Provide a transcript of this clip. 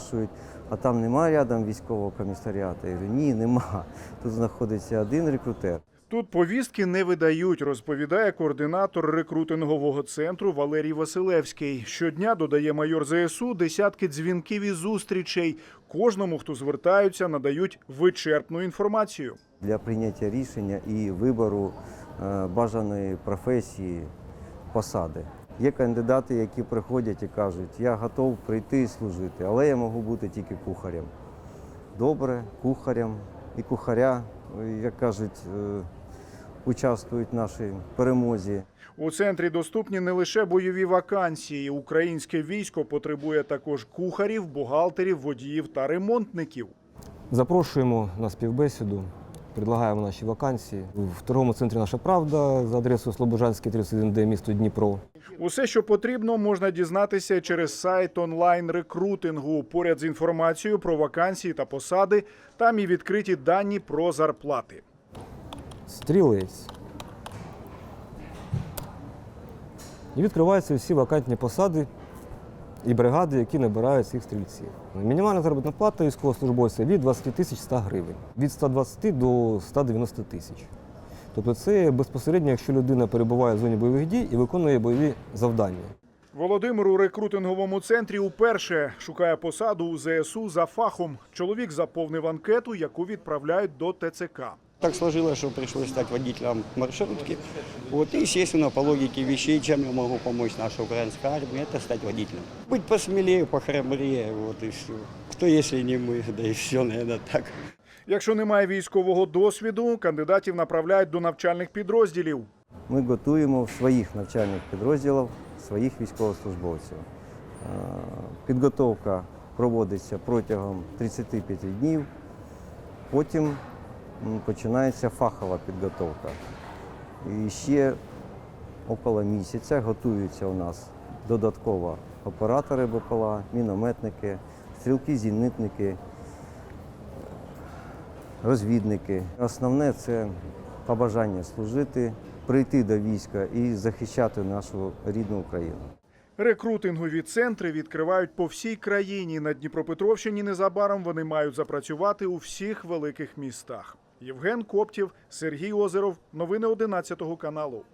спрашують, а там немає рядом військового комісаріату? Я говорю, ні, нема. Тут знаходиться один рекрутер. Тут повістки не видають, розповідає координатор рекрутингового центру Валерій Василевський. Щодня додає майор ЗСУ десятки дзвінків і зустрічей. Кожному, хто звертаються, надають вичерпну інформацію. для прийняття рішення і вибору е, бажаної професії, посади. Є кандидати, які приходять і кажуть, я готов прийти і служити, але я можу бути тільки кухарем. Добре, кухарем і кухаря, як кажуть, е, участвують в нашій перемозі. У центрі доступні не лише бойові вакансії. Українське військо потребує також кухарів, бухгалтерів, водіїв та ремонтників. Запрошуємо на співбесіду, предлагаємо наші вакансії. В торговому центрі Наша Правда за адресою Слобожанський 31Д, місто Дніпро. Усе, що потрібно, можна дізнатися через сайт онлайн рекрутингу. Поряд з інформацією про вакансії та посади, там і відкриті дані про зарплати. Стрілець. І відкриваються всі вакантні посади і бригади, які набирають цих стрільців. Мінімальна заробітна плата військовослужбовця від 20 тисяч 100 гривень, від 120 до 190 тисяч. Тобто це безпосередньо, якщо людина перебуває в зоні бойових дій і виконує бойові завдання. Володимир у рекрутинговому центрі уперше шукає посаду у ЗСУ за фахом. Чоловік заповнив анкету, яку відправляють до ТЦК. Так сложилось, что пришлось стать водителем маршрутки. Вот, и, естественно, по логике вещей, чем я могу помочь нашей украинской армии, это стать водителем. Быть посмелее, похрабрее, вот и все. Кто, если не мы, да и все, наверное, так. Якщо немає військового досвіду, кандидатів направляють до навчальних підрозділів. Ми готуємо в своїх навчальних підрозділах своїх військовослужбовців. Е, Підготовка проводиться протягом 35 днів. Потім м, починається фахова підготовка. І ще около місяця готуються у нас додатково оператори БПЛА, мінометники, стрілки-зенітники, розвідники. Основне це побажання служити, прийти до війська і захищати нашу рідну Україну. Рекрутингові центри відкривають по всій країні. На Дніпропетровщині незабаром вони мають запрацювати у всіх великих містах. Євген Коптів, Сергій Озеров. Новини 11 каналу.